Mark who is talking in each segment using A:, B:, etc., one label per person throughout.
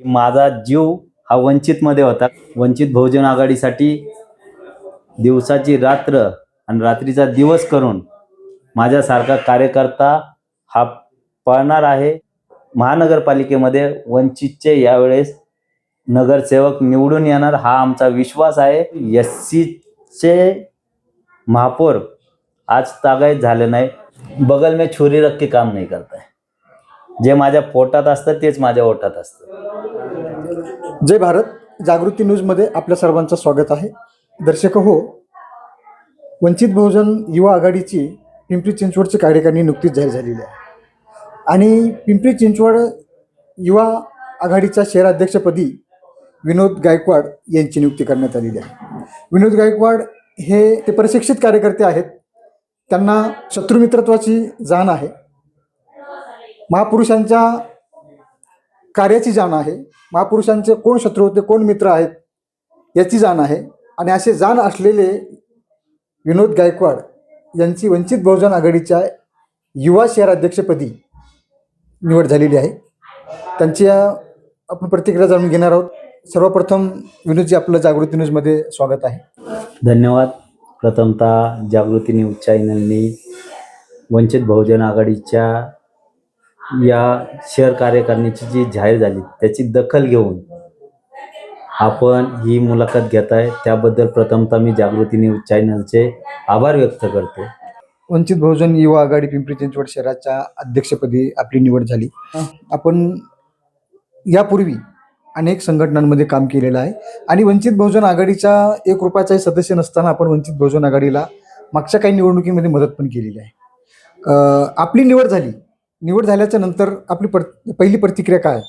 A: की माझा जीव हा वंचितमध्ये होता. वंचित बहुजन आघाडीसाठी दिवसाची रात्र आणि रात्रीचा दिवस करून माझ्यासारखा कार्यकर्ता हा पळणार आहे. महानगरपालिकेमध्ये वंचितचे यावेळेस नगरसेवक निवडून येणार हा आमचा विश्वास आहे. एस सीचे महापौर आज तागायत झाले नाही. बगल में छुरी रख के काम नाही करताय. जे माझ्या पोटात असतं तेच माझ्या ओठात असतं.
B: जय भारत. जागृती न्यूजमध्ये आपल्या सर्वांचं स्वागत आहे. दर्शक हो वंचित बहुजन युवा आघाडीची पिंपरी चिंचवडची कार्यकारिणी नुकतीच जाहीर झालेली आहे. आणि पिंपरी चिंचवड युवा आघाडीच्या शहराध्यक्षपदी विनोद गायकवाड यांची नियुक्ती करण्यात आलेली आहे. विनोद गायकवाड हे ते प्रशिक्षित कार्यकर्ते आहेत. त्यांना शत्रुमित्रत्वाची जाण आहे. महापुरुषांच्या कार्याची जाण आहे. महापुरुषांचे कोण शत्रू होते कोण मित्र आहेत याची जाण आहे. आणि असे जाण असलेले विनोद गायकवाड यांची वंचित बहुजन आघाडीच्या युवा शहराध्यक्षपदी निवड झालेली आहे. त्यांच्या आपण प्रतिक्रिया जाणून घेणार आहोत. सर्वप्रथम विनोदजी आपलं जागृती न्यूजमध्ये स्वागत आहे.
A: धन्यवाद. प्रथमतः जागृती न्यूज चॅनलनी वंचित बहुजन आघाडीच्या या शहर कार्यकारिणीची जी जाहीर झाली त्याची दखल घेऊन आपण ही मुलाखत घेत आहे. त्याबद्दल प्रथमतः मी जागृती न्यूज चॅनलचे आभार व्यक्त करतो.
B: वंचित बहुजन युवा आघाडी पिंपरी चिंचवड शहराच्या अध्यक्षपदी आपली निवड झाली. आपण यापूर्वी अनेक संघटनांमध्ये काम केलेलं आहे. आणि वंचित बहुजन आघाडीच्या एक रुपयाचाही सदस्य नसताना आपण वंचित बहुजन आघाडीला मागच्या काही निवडणुकीमध्ये मदत पण केलेली आहे. आपली निवड झाली. निवड झाल्याच्यानंतर आपली पर पहिली प्रतिक्रिया काय?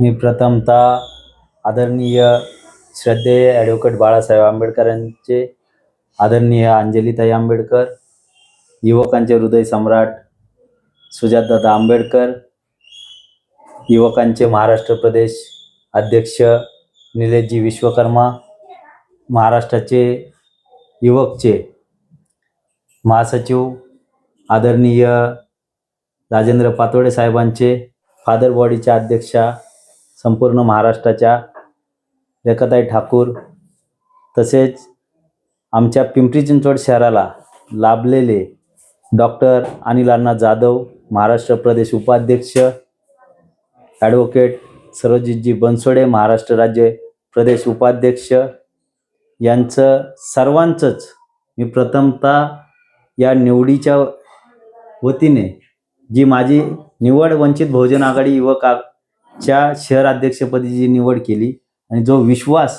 A: मी प्रथमतः आदरणीय श्रद्धेय ॲडव्होकेट बाळासाहेब आंबेडकरांचे आदरणीय अंजलीताई आंबेडकर युवकांचे हृदय सम्राट सुजातदादा आंबेडकर युवकांचे महाराष्ट्र प्रदेश अध्यक्ष निलेशजी विश्वकर्मा महाराष्ट्राचे युवकचे महासचिव आदरणीय राजेंद्र पातोडे साहेबांचे फादर बॉडीच्या अध्यक्षा संपूर्ण महाराष्ट्राच्या रेखाताई ठाकूर तसेच आमच्या पिंपरी चिंचवड शहराला लाभलेले डॉक्टर अनिल अण्णा जाधव महाराष्ट्र प्रदेश उपाध्यक्ष ॲडव्होकेट सरोजितजी बनसोडे महाराष्ट्र राज्य प्रदेश उपाध्यक्ष यांचं सर्वांचंच मी प्रथमतः या निवडीच्या वतीने जी माझी निवड वंचित बहुजन आघाडी युवकाच्या शहर अध्यक्षपदी जी निवड केली आणि जो विश्वास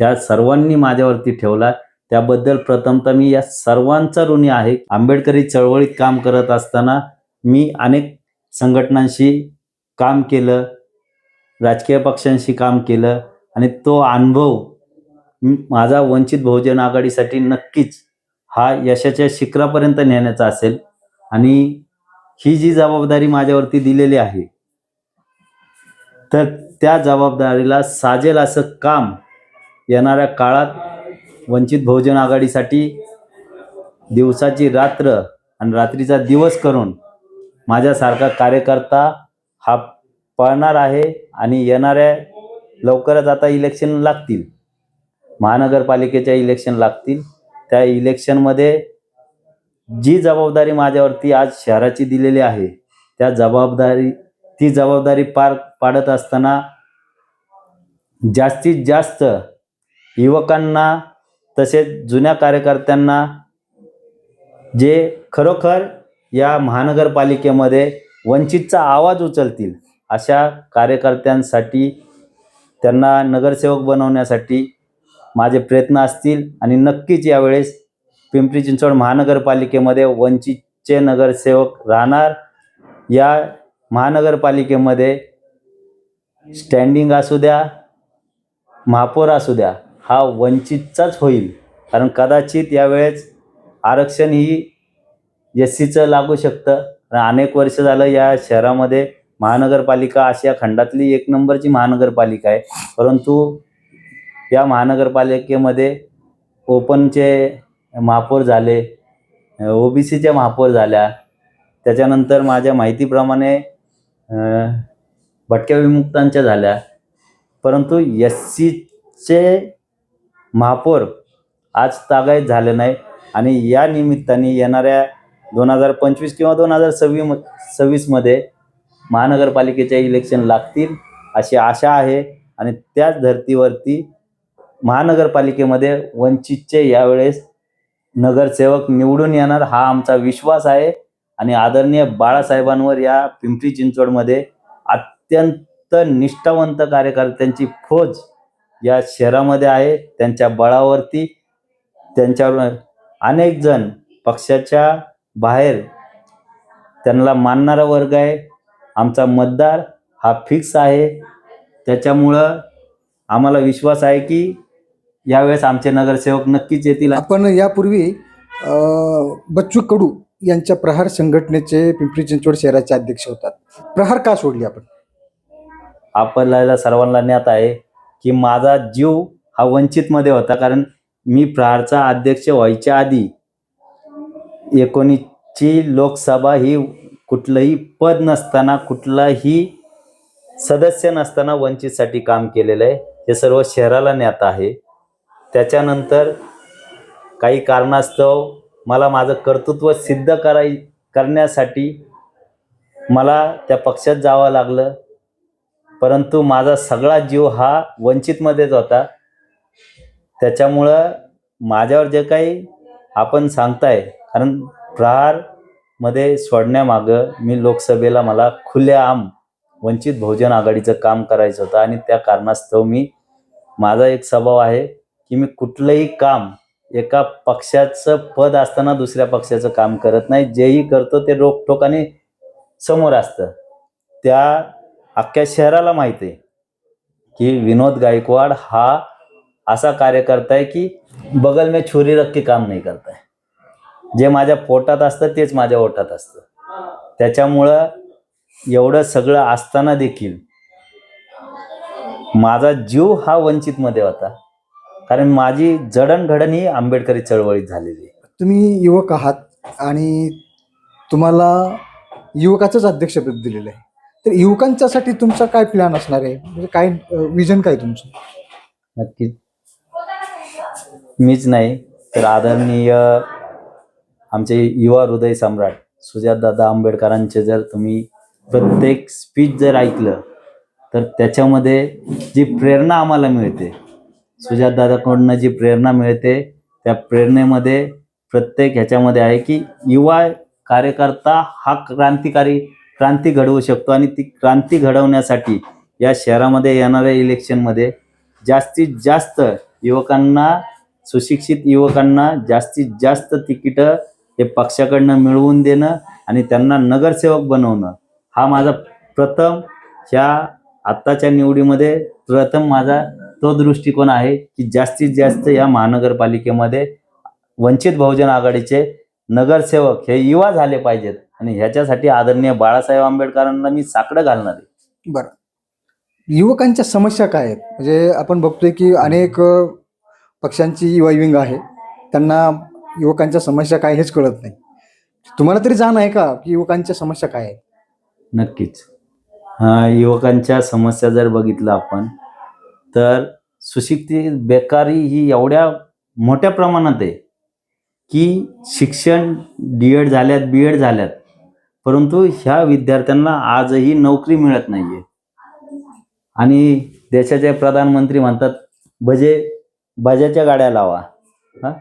A: ह्या सर्वांनी माझ्यावरती ठेवला त्याबद्दल प्रथमतः मी या सर्वांचा ऋणी आहे. आंबेडकरी चळवळीत काम करत असताना मी अनेक संघटनांशी काम केलं राजकीय पक्षांशी काम केलं आणि तो अनुभव माझा वंचित बहुजन आघाडीसाठी नक्कीच हा यशाच्या शिखरापर्यंत नेण्याचा असेल आणि ही जी जबाबदारी माझ्यावरती दिलेली आहे तर त्या जबाबदारीला साजेल असं काम येणाऱ्या काळात वंचित बहुजन आघाडीसाठी दिवसाची रात्र आणि रात्रीचा दिवस करून माझ्यासारखा कार्यकर्ता हा पळणार आहे आणि येणाऱ्या लवकरच आता इलेक्शन लागतील. महानगरपालिकेच्या इलेक्शन लागतील. त्या इलेक्शनमध्ये जी जबाबदारी माझ्यावरती आज शहराची दिलेली आहे त्या जबाबदारी ती जबाबदारी पार पाडत असताना जास्तीत जास्त युवकांना तसेच जुन्या कार्यकर्त्यांना जे खरोखर या महानगरपालिकेमध्ये वंचितचा आवाज उचलतील अशा कार्यकर्त्यांसाठी त्यांना नगरसेवक बनवण्यासाठी माझे प्रयत्न असतील आणि नक्कीच यावेळेस पिंपरी चिंचवड महानगरपालिकेमध्ये वंचितचे नगरसेवक राहणार. या महानगरपालिकेमध्ये स्टँडिंग असू द्या महापौर असू द्या हा वंचितचाच होईल. कारण कदाचित यावेळेस आरक्षण ही एस सीचं लागू शकतं. अनेक वर्ष झालं या शहरामध्ये महानगरपालिका आशिया खंडातली एक नंबरची महानगरपालिका आहे. परंतु या महानगरपालिकेमध्ये ओपनचे महापौर झाले ओ बी सीच्या महापौर झाल्या. त्याच्यानंतर माझ्या माहितीप्रमाणे भटक्या विमुक्तांच्या झाल्या. परंतु एस सीचे महापौर आज तागायत झाले नाही आणि या निमित्ताने येणाऱ्या दोन हजार पंचवीस किंवा दोन हजार सव्वीस सव्वीसमध्ये महानगरपालिकेच्या इलेक्शन लागतील अशी आशा आहे आणि त्याच धर्तीवरती महानगरपालिकेमध्ये वंचितचे यावेळेस नगरसेवक निवडून येणार हा आमचा विश्वास आहे. आणि आदरणीय बाळासाहेबांवर या पिंपरी चिंचवडमध्ये अत्यंत निष्ठावंत कार्यकर्त्यांची फौज या शहरामध्ये आहे. त्यांच्या बळावरती त्यांच्यावर अनेक जण पक्षाच्या बाहेर त्यांना मानणारा वर्ग आहे. आमचा मतदार हा फिक्स आहे. त्याच्यामुळं आम्हाला विश्वास आहे की यावेळेस आमचे नगरसेवक नक्कीच येतील.
B: आपण यापूर्वी अ, बच्चू कडू यांच्या प्रहार संघटनेचे पिंपरी चिंचवड शहराचे अध्यक्ष होतात. प्रहार का सोडली आपण?
A: आपल्याला सर्वांना ज्ञात आहे की माझा जीव हा वंचितमध्ये होता कारण मी प्रहारचा अध्यक्ष व्हायच्या आधी एकोणीसची लोकसभा ही कुठलंही पद नसताना कुठलाही सदस्य नसताना वंचितसाठी काम केलेलं आहे. हे सर्व शहराला ज्ञात आहे. त्याच्यानंतर काही कारणास्तव मला माझं कर्तृत्व सिद्ध कराय करण्यासाठी मला त्या पक्षात जावं लागलं. परंतु माझा सगळा जीव हा वंचितमध्येच होता. त्याच्यामुळं माझ्यावर जे काही आपण सांगताय कारण प्रहारमध्ये सोडण्यामागं मी लोकसभेला मला खुलेआम वंचित बहुजन आघाडीचं काम करायचं होतं आणि त्या कारणास्तव मी माझा एक स्वभाव आहे की मी कुठलंही काम एका पक्षाचं पद असताना दुसऱ्या पक्षाचं काम करत नाही. जेही करतो ते रोखोक आणि समोर असतं. त्या अख्ख्या शहराला माहिती आहे की विनोद गायकवाड हा असा कार्यकर्ता आहे की बगल में छोरी रख के काम नाही करताय जे माझ्या पोटात असतं तेच माझ्या ओठात असतं. त्याच्यामुळं एवढं सगळं असताना देखील माझा जीव हा वंचितमध्ये होता. कारण माझी जडणघडण ही आंबेडकरी चळवळीत झालेली आहे.
B: तुम्ही युवक आहात आणि तुम्हाला युवकाचंच अध्यक्षपद दिलेलं आहे. तर युवकांच्यासाठी तुमचा काय प्लॅन असणार आहे? म्हणजे काय विजन काय तुमचं?
A: नक्कीच. मीच नाही तर आदरणीय आमचे युवा हृदय सम्राट सुजातदादा आंबेडकरांचे जर तुम्ही प्रत्येक स्पीच जर ऐकलं तर त्याच्यामध्ये जी प्रेरणा आम्हाला मिळते सुजातदादाकडनं जी प्रेरणा मिळते त्या प्रेरणेमध्ये प्रत्येक ह्याच्यामध्ये आहे की युवा कार्यकर्ता हा क्रांतिकारी क्रांती घडवू शकतो आणि ती क्रांती घडवण्यासाठी या शहरामध्ये येणाऱ्या इलेक्शनमध्ये जास्तीत जास्त युवकांना सुशिक्षित युवकांना जास्तीत जास्त तिकीटं हे पक्षाकडनं मिळवून देणं आणि त्यांना नगरसेवक बनवणं. हा माझा प्रथम ह्या आत्ताच्या निवडीमध्ये प्रथम माझा तो दृष्टिकोन आहे की जास्तीत जास्त या महानगरपालिकेमध्ये वंचित बहुजन आघाडीचे नगरसेवक हे युवा झाले पाहिजेत. आणि ह्याच्यासाठी आदरणीय बाळासाहेब आंबेडकरांना मी साकडं घालणार आहे.
B: बरं. युवकांच्या समस्या काय आहेत? म्हणजे आपण बघतोय की अनेक पक्षांची युवा विंग आहे. त्यांना युवकांच्या समस्या काय हेच कळत नाही. तुम्हाला तरी जाण आहे का की युवकांच्या समस्या काय आहेत?
A: नक्कीच. हा, युवकांच्या समस्या जर बघितलं आपण तर सुशिक्षित बेकारी ही एवढ्या मोठ्या प्रमाणात आहे की शिक्षण डी एड झाल्यात बी एड झाल्यात. परंतु ह्या विद्यार्थ्यांना आजही नोकरी मिळत नाहीये. आणि देशाचे प्रधानमंत्री म्हणतात बजे बजाच्या गाड्या लावा. हा?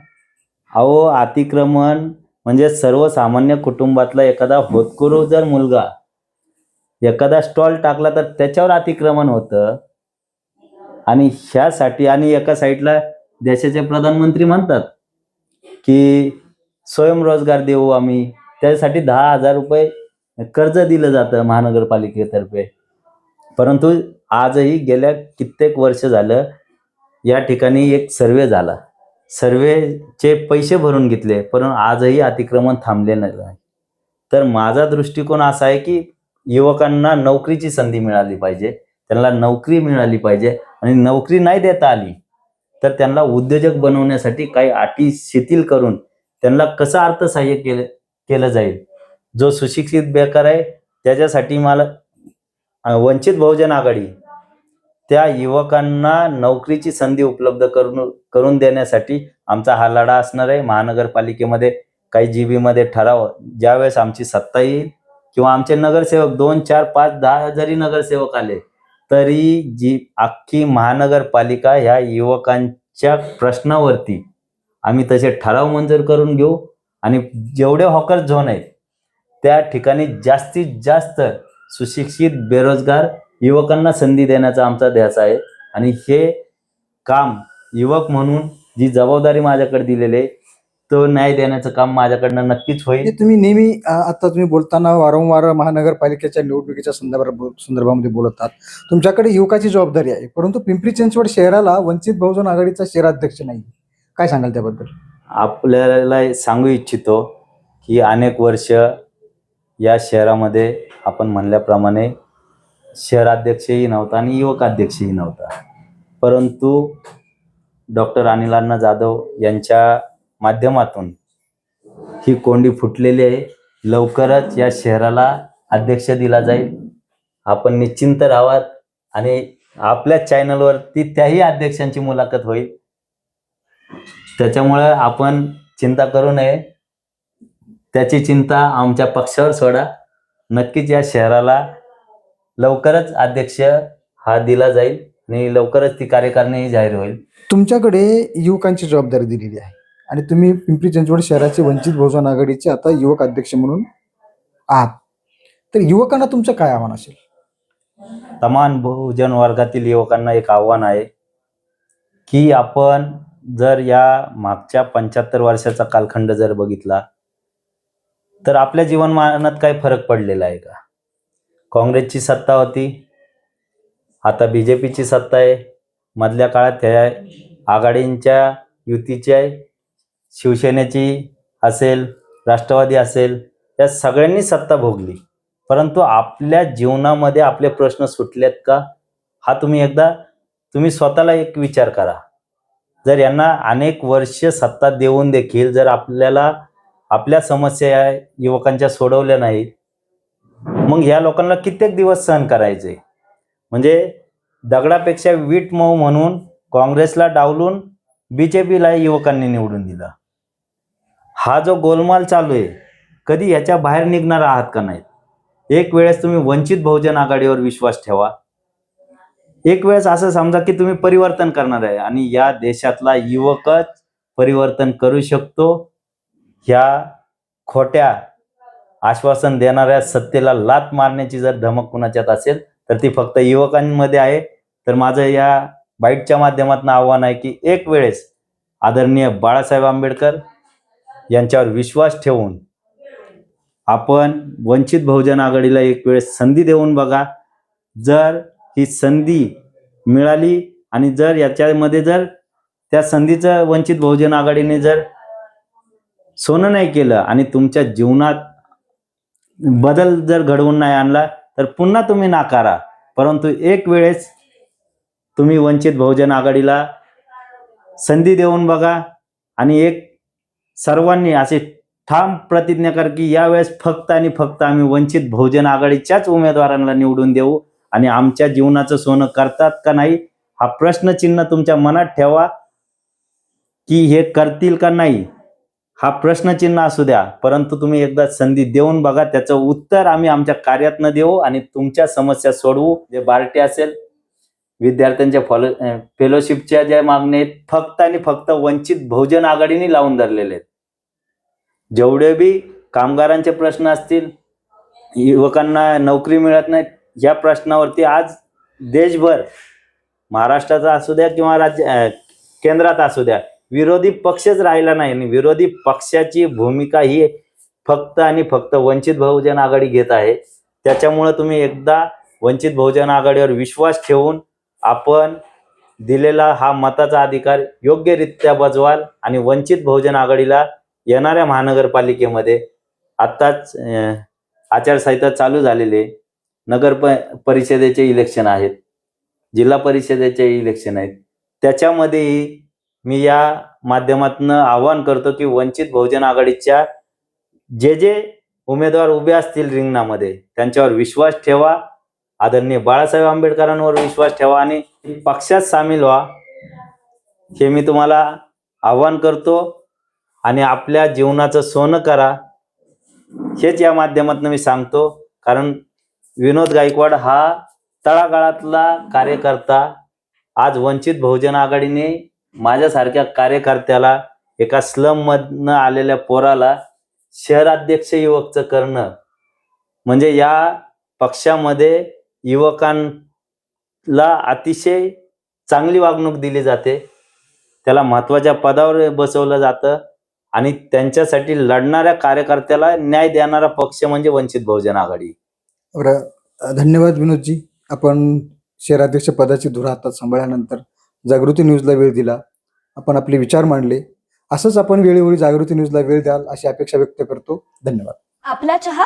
A: अहो अतिक्रमण म्हणजे सर्वसामान्य कुटुंबातला एखादा होतकरू जर मुलगा एखादा स्टॉल टाकला तर त्याच्यावर अतिक्रमण होतं. आणि ह्यासाठी आणि एका साईडला देशाचे प्रधानमंत्री म्हणतात की स्वयंरोजगार देऊ आम्ही. त्यासाठी दहा हजार रुपये कर्ज दिलं जातं महानगरपालिकेतर्फे. परंतु आजही गेल्या कित्येक वर्ष झालं या ठिकाणी एक सर्वे झाला. सर्वेचे पैसे भरून घेतले परंतु आजही अतिक्रमण थांबले नाही. तर माझा दृष्टिकोन असा आहे की युवकांना नोकरीची संधी मिळाली पाहिजे. त्यांना नोकरी मिळाली पाहिजे. आणि नोकरी नाही देता आली तर त्यांना उद्योजक बनवण्यासाठी काही अटी शिथिल करून त्यांना कसं अर्थसहाय्य केलं केलं जाईल? जो सुशिक्षित बेकार आहे त्याच्यासाठी मला वंचित बहुजन आघाडी त्या युवकांना नोकरीची संधी उपलब्ध करून करून देण्यासाठी आमचा हा लढा असणार आहे. महानगरपालिकेमध्ये काही जी बीमध्ये ठराव ज्यावेळेस आमची सत्ता येईल किंवा आमचे नगरसेवक दोन चार पाच दहा हजारी नगरसेवक आले तरी जी अख्खी महानगरपालिका ह्या युवकांच्या प्रश्नावरती आम्ही तसे ठराव मंजूर करून घेऊ. आणि जेवढे हॉकर झोन आहेत त्या ठिकाणी जास्तीत जास्त सुशिक्षित बेरोजगार युवकांना संधी देण्याचा आमचा ध्यास आहे. आणि हे काम युवक म्हणून जी जबाबदारी माझ्याकडे दिलेली आहे तो न्याय देण्याचं काम माझ्याकडनं नक्कीच होईल.
B: तुम्ही नेहमी आता तुम्ही बोलताना वारंवार महानगरपालिकेच्या निवडणुकीच्या संदर्भात संदर्भामध्ये बोलतात तुमच्याकडे युवकाची जबाबदारी आहे परंतु पिंपरी चिंचवड शहराला वंचित बहुजन आघाडीचा शहराध्यक्ष नाही. काय सांगाल त्याबद्दल?
A: आपल्याला सांगू इच्छितो की अनेक वर्ष या शहरामध्ये आपण म्हणल्याप्रमाणे शहराध्यक्षही नव्हता आणि युवक अध्यक्षही नव्हता. परंतु डॉक्टर अनिलांना जाधव यांच्या माध्यमातून. ही कोंडी फुटलेली आहे. लवकरच या शहराला अध्यक्ष दिला जाईल. आपण निश्चिंत राहावात आणि आपल्या चॅनलवरती त्याही अध्यक्षांची मुलाखत होईल. त्याच्यामुळं आपण चिंता करू नये. त्याची चिंता आमच्या पक्षावर सोडा. नक्कीच या शहराला लवकरच अध्यक्ष हा दिला जाईल आणि लवकरच ती कार्यकारिणी जाहीर होईल.
B: तुमच्याकडे युवकांची जबाबदारी दिलेली आहे. आणि तुम्ही पिंपरी चिंचवड शहराचे वंचित बहुजन आघाडीचे आता युवक अध्यक्ष म्हणून आहात. तर युवकांना तुमचं काय आव्हान असेल?
A: तमान बहुजन वर्गातील युवकांना एक आव्हान आहे की आपण जर या मागच्या पंच्याहत्तर वर्षाचा कालखंड जर बघितला तर आपल्या जीवनमानात काही फरक पडलेला आहे का? काँग्रेसची सत्ता होती आता बी जे पीची सत्ता आहे मधल्या काळात त्या आघाडींच्या युतीची आहे शिवसेनेची असेल राष्ट्रवादी असेल या सगळ्यांनी सत्ता भोगली. परंतु आपल्या जीवनामध्ये आपले प्रश्न सुटलेत का? हा तुम्ही एकदा तुम्ही स्वतःला एक विचार करा. जर यांना अनेक वर्ष सत्ता देऊन देखील जर आपल्याला आपल्या समस्या या युवकांच्या सोडवल्या नाहीत मग ह्या लोकांना कित्येक दिवस सहन करायचे? म्हणजे दगडापेक्षा वीट मऊ म्हणून काँग्रेसला डावलून बी जे पीला युवकांनी निवडून दिलं. हा जो गोलमाल चालू आहे कधी ह्याच्या बाहेर निघणार आहात का नाहीत? एक वेळेस तुम्ही वंचित बहुजन आघाडीवर विश्वास ठेवा. एक वेळेस असं समजा की तुम्ही परिवर्तन करणार आहे आणि या देशातला युवकच परिवर्तन करू शकतो. ह्या खोट्या आश्वासन देणाऱ्या सत्तेला लात मारण्याची जर धमक कुणाच्यात असेल तर ती फक्त युवकांमध्ये आहे. तर माझं या बाईटच्या माध्यमातून आव्हान आहे की एक वेळेस आदरणीय बाळासाहेब आंबेडकर यांच्यावर विश्वास ठेवून आपण वंचित बहुजन आघाडीला एक वेळेस संधी देऊन बघा. जर ही संधी मिळाली आणि जर याच्यामध्ये जर त्या संधीचं वंचित बहुजन आघाडीने जर सोनं नाही केलं आणि तुमच्या जीवनात बदल जर घडवून नाही आणला तर पुन्हा तुम्ही नाकारा. परंतु एक वेळेस तुम्ही वंचित बहुजन आघाडीला संधी देऊन बघा आणि एक सर्वांनी असे ठाम प्रतिज्ञा कर की यावेळेस फक्त आणि फक्त आम्ही वंचित बहुजन आघाडीच्याच उमेदवारांना निवडून देऊ आणि आमच्या जीवनाचं सोनं करतात का नाही हा प्रश्नचिन्ह तुमच्या मनात ठेवा की हे करतील का नाही हा प्रश्नचिन्ह असू द्या. परंतु तुम्ही एकदा संधी देऊन बघा त्याचं उत्तर आम्ही आमच्या कार्यातनं देऊ आणि तुमच्या समस्या सोडवू. जे बार्टी असेल विद्यार्थ्यांच्या फॉलो फेलोशिपच्या ज्या मागण्या आहेत फक्त आणि फक्त वंचित बहुजन आघाडीने लावून धरलेले आहेत. जेवढे बी कामगारांचे प्रश्न असतील युवकांना नोकरी मिळत नाही या प्रश्नावरती आज देशभर महाराष्ट्राचा असू द्या किंवा राज्य केंद्रात असू द्या विरोधी पक्षच राहिला नाही आणि विरोधी पक्षाची भूमिका ही फक्त आणि फक्त वंचित बहुजन आघाडी घेत आहे. त्याच्यामुळं तुम्ही एकदा वंचित बहुजन आघाडीवर विश्वास ठेवून आपण दिलेला हा मताचा अधिकार योग्यरित्या बजवाल आणि वंचित बहुजन आघाडीला येणाऱ्या महानगरपालिकेमध्ये आत्ताच आचारसंहिता चालू झालेले नगर प परिषदेचे इलेक्शन आहेत. जिल्हा परिषदेचे इलेक्शन आहेत. त्याच्यामध्येही मी या माध्यमातून आवाहन करतो की वंचित बहुजन आघाडीच्या जे जे उमेदवार उभे असतील रिंगणामध्ये त्यांच्यावर विश्वास ठेवा. आदरणीय बाळासाहेब आंबेडकरांवर विश्वास ठेवा आणि पक्षात सामील व्हा. हे मी तुम्हाला आव्हान करतो आणि आपल्या जीवनाचं सोनं करा. हेच या माध्यमातून मी सांगतो. कारण विनोद गायकवाड हा तळागाळातला कार्यकर्ता. आज वंचित बहुजन आघाडीने माझ्यासारख्या कार्यकर्त्याला एका स्लम मधनं आलेल्या पोराला शहराध्यक्ष युवकचं करणं. म्हणजे या पक्षामध्ये युवकांना अतिशय चांगली वागणूक दिली जाते. त्याला महत्त्वाच्या पदावर बसवलं जातं आणि त्यांच्यासाठी लढणाऱ्या कार्यकर्त्याला न्याय देणारा पक्ष म्हणजे वंचित बहुजन आघाडी.
B: धन्यवाद विनोदजी. आपण शहराध्यक्ष पदाची धुरा हातात सांभाळल्यानंतर जागृती न्यूजला वेळ दिला. आपण आपले विचार मांडले. असंच आपण वेळोवेळी जागृती न्यूजला वेळ द्याल अशी अपेक्षा व्यक्त करतो. धन्यवाद.
C: आपला चहा?